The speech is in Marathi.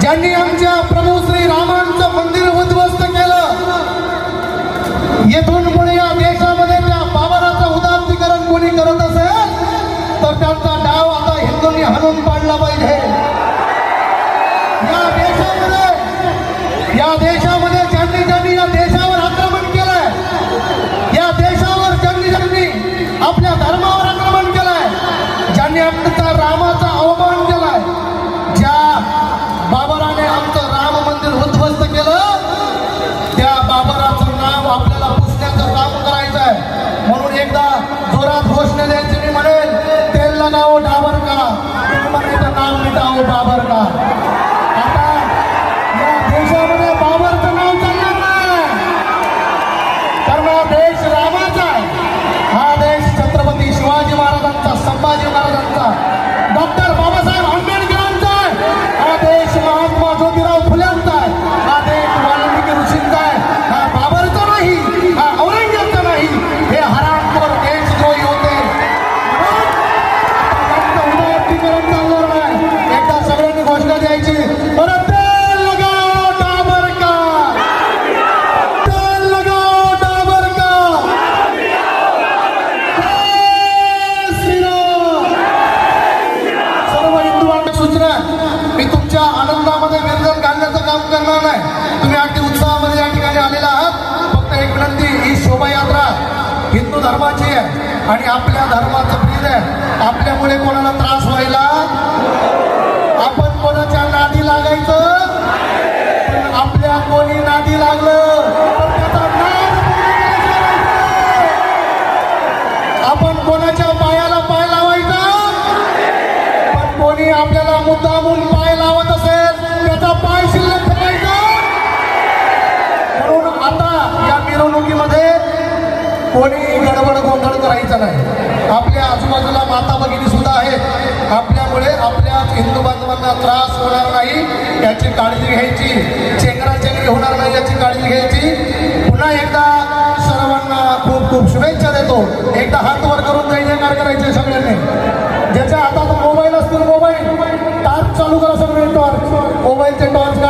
ज्यांनी आमच्या प्रभू श्री रामांचं मंदिर उद्ध्वस्त केलं येथून पुढे या देशामध्ये त्या पावराचं उदासीकरण कोणी करत असेल तर त्यांचा तुमच्या आनंदामध्ये व्यंजन घालण्याचं काम करणार नाही. तुम्ही अगदी उत्साहामध्ये या ठिकाणी आलेला आहात. फक्त एक विनंती ही शोभायात्रा हिंदू धर्माची आहे आणि आपल्या धर्माचं प्रिय आहे. आपल्यामुळे कोणाला त्रास व्हायला? आपण कोणाच्या नादी लागायचं? आपल्याला मुद्दामून पाय लावत असेल त्याचा पाय शिल्लक ठेवायचा. म्हणून आता या मिरवणुकीमध्ये कोणी गडबड गोंधळ करायचा नाही. आपल्या आजूबाजूला माता भगिनी सुद्धा आहेत. आपल्यामुळे आपल्या हिंदू बांधवांना त्रास होणार नाही याची काळजी घ्यायची. चेंगरा चेंगरी होणार नाही याची काळजी घ्यायची. पुन्हा एकदा सर्वांना खूप खूप शुभेच्छा देतो. एकदा हात Always the top